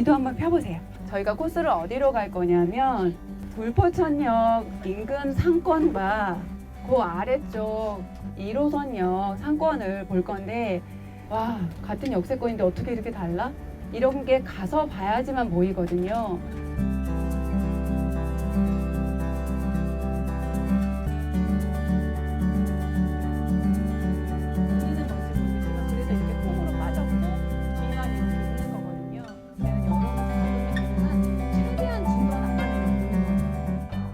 지도 한번 펴보세요. 저희가 코스를 어디로 갈 거냐면 불포천역 인근 상권과 그 아래쪽 1호선역 상권을 볼 건데 와 같은 역세권인데 어떻게 이렇게 달라? 이런 게 가서 봐야지만 보이거든요.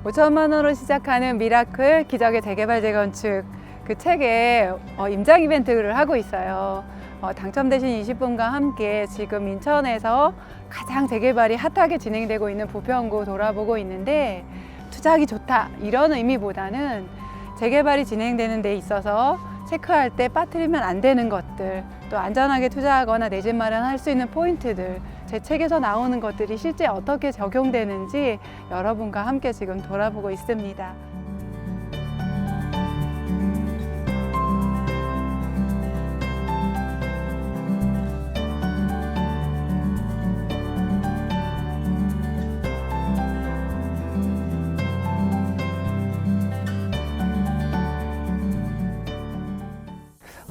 5천만 원으로 시작하는 미라클 기적의 재개발 재건축 그 책에 어, 임장 이벤트를 하고 있어요. 어, 당첨되신 20분과 함께 지금 인천에서 가장 재개발이 핫하게 진행되고 있는 부평구 돌아보고 있는데 투자하기 좋다 이런 의미보다는 재개발이 진행되는 데 있어서 체크할 때 빠뜨리면 안 되는 것들 또 안전하게 투자하거나 내 집 마련할 수 있는 포인트들 제 책에서 나오는 것들이 실제 어떻게 적용되는지 여러분과 함께 지금 돌아보고 있습니다.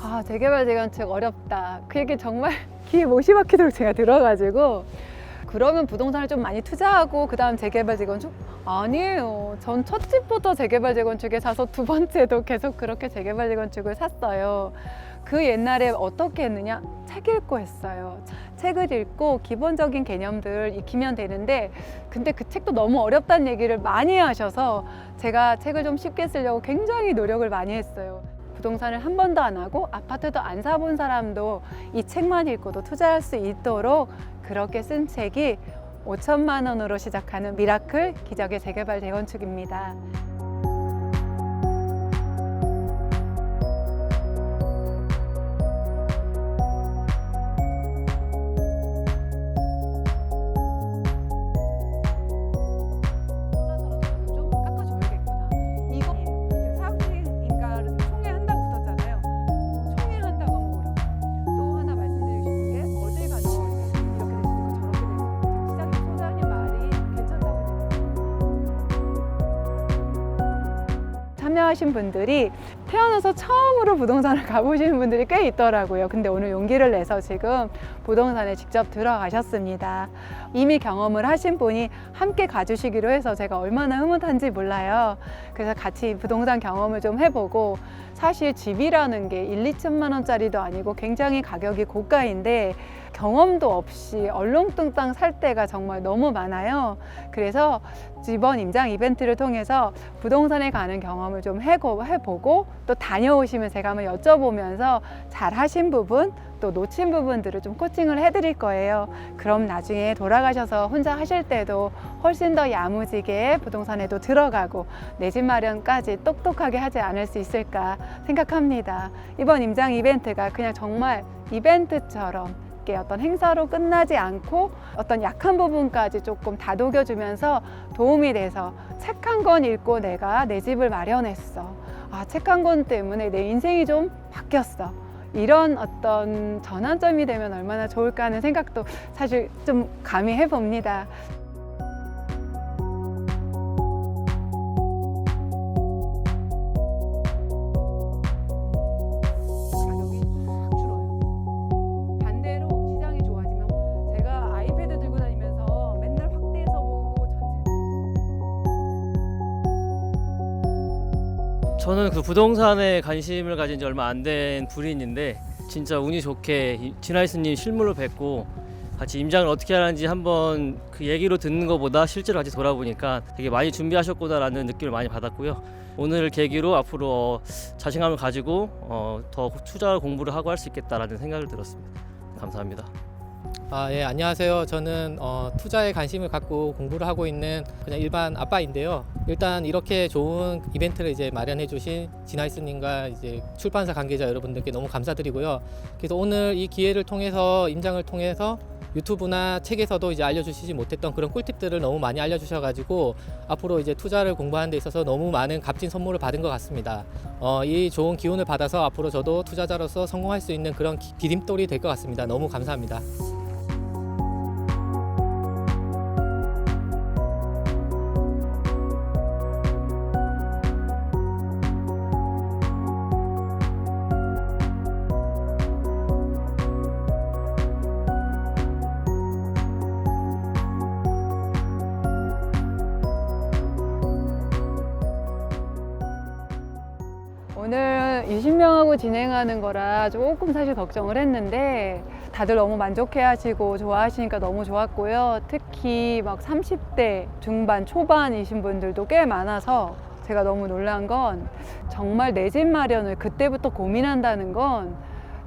아, 재개발 재건축 어렵다. 그 얘기 정말 귀에 못이 박히도록 제가 들어가지고 그러면 부동산을 좀 많이 투자하고 그 다음 재개발 재건축 아니에요. 전 첫 집부터 재개발 재건축에 사서 두 번째도 계속 그렇게 재개발 재건축을 샀어요. 그 옛날에 어떻게 했느냐? 책 읽고 했어요. 책을 읽고 기본적인 개념들 익히면 되는데 근데 그 책도 너무 어렵다는 얘기를 많이 하셔서 제가 책을 좀 쉽게 쓰려고 굉장히 노력을 많이 했어요. 부동산을 한 번도 안 하고 아파트도 안 사본 사람도 이 책만 읽고도 투자할 수 있도록 그렇게 쓴 책이 5천만 원으로 시작하는 미라클 기적의 재개발 재건축입니다. 참여하신 분들이 태어나서 처음으로 부동산을 가보시는 분들이 꽤 있더라고요. 근데 오늘 용기를 내서 지금 부동산에 직접 들어가셨습니다. 이미 경험을 하신 분이 함께 가주시기로 해서 제가 얼마나 흐뭇한지 몰라요. 그래서 같이 부동산 경험을 좀 해보고 사실 집이라는 게 1, 2천만 원짜리도 아니고 굉장히 가격이 고가인데 경험도 없이 얼렁뚱땅 살 때가 정말 너무 많아요. 그래서 이번 임장 이벤트를 통해서 부동산에 가는 경험을 좀 해보고 또 다녀오시면 제가 한번 여쭤보면서 잘 하신 부분 또 놓친 부분들을 좀 코칭을 해드릴 거예요. 그럼 나중에 돌아가셔서 혼자 하실 때도 훨씬 더 야무지게 부동산에도 들어가고 내 집 마련까지 똑똑하게 하지 않을 수 있을까 생각합니다. 이번 임장 이벤트가 그냥 정말 이벤트처럼 어떤 행사로 끝나지 않고 어떤 약한 부분까지 조금 다독여주면서 도움이 돼서 책 한 권 읽고 내가 내 집을 마련했어. 아, 책 한 권 때문에 내 인생이 좀 바뀌었어. 이런 어떤 전환점이 되면 얼마나 좋을까 하는 생각도 사실 좀 감히 해봅니다. 저는 그 부동산에 관심을 가진 지 얼마 안 된 불인인데 진짜 운이 좋게 이- 진아이스님 실물로 뵙고 같이 임장을 어떻게 하는지 한번 그 얘기로 듣는 것보다 실제로 같이 돌아보니까 되게 많이 준비하셨구나라는 느낌을 많이 받았고요. 오늘 계기로 앞으로 어, 자신감을 가지고 어, 더 투자 공부를 하고 할 수 있겠다라는 생각을 들었습니다. 감사합니다. 아, 예, 안녕하세요. 저는 어, 투자에 관심을 갖고 공부를 하고 있는 그냥 일반 아빠인데요. 일단 이렇게 좋은 이벤트를 이제 마련해 주신 진아이스 님과 이제 출판사 관계자 여러분들께 너무 감사드리고요. 그래서 오늘 이 기회를 통해서 임장을 통해서 유튜브나 책에서도 이제 알려주시지 못했던 그런 꿀팁들을 너무 많이 알려주셔가지고 앞으로 이제 투자를 공부하는 데 있어서 너무 많은 값진 선물을 받은 것 같습니다. 어, 이 좋은 기운을 받아서 앞으로 저도 투자자로서 성공할 수 있는 그런 기- 디딤돌이 될 것 같습니다. 너무 감사합니다. 20명하고 진행하는 거라 조금 사실 걱정을 했는데 다들 너무 만족해 하시고 좋아하시니까 너무 좋았고요. 특히 막 30대 중반 초반이신 분들도 꽤 많아서 제가 너무 놀란 건 정말 내 집 마련을 그때부터 고민한다는 건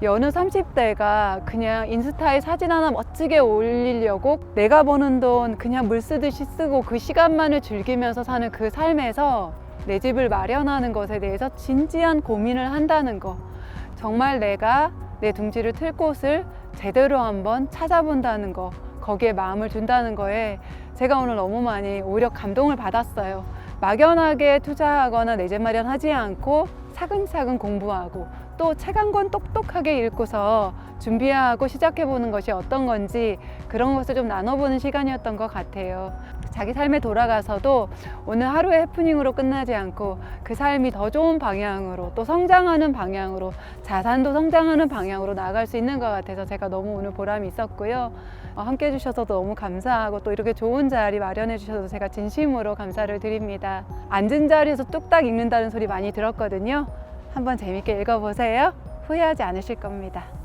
여느 30대가 그냥 인스타에 사진 하나 멋지게 올리려고 내가 버는 돈 그냥 물 쓰듯이 쓰고 그 시간만을 즐기면서 사는 그 삶에서 내 집을 마련하는 것에 대해서 진지한 고민을 한다는 거. 정말 내가 내 둥지를 틀 곳을 제대로 한번 찾아본다는 거. 거기에 마음을 둔다는 거에 제가 오늘 너무 많이 오히려 감동을 받았어요. 막연하게 투자하거나 내 집 마련하지 않고 차근차근 공부하고 또 책 한 권 똑똑하게 읽고서 준비하고 시작해보는 것이 어떤 건지 그런 것을 좀 나눠보는 시간이었던 것 같아요. 자기 삶에 돌아가서도 오늘 하루의 해프닝으로 끝나지 않고 그 삶이 더 좋은 방향으로 또 성장하는 방향으로 자산도 성장하는 방향으로 나아갈 수 있는 것 같아서 제가 너무 오늘 보람이 있었고요. 어, 함께 해주셔서 너무 감사하고 또 이렇게 좋은 자리 마련해 주셔서 제가 진심으로 감사를 드립니다. 앉은 자리에서 뚝딱 읽는다는 소리 많이 들었거든요. 한번 재밌게 읽어보세요. 후회하지 않으실 겁니다.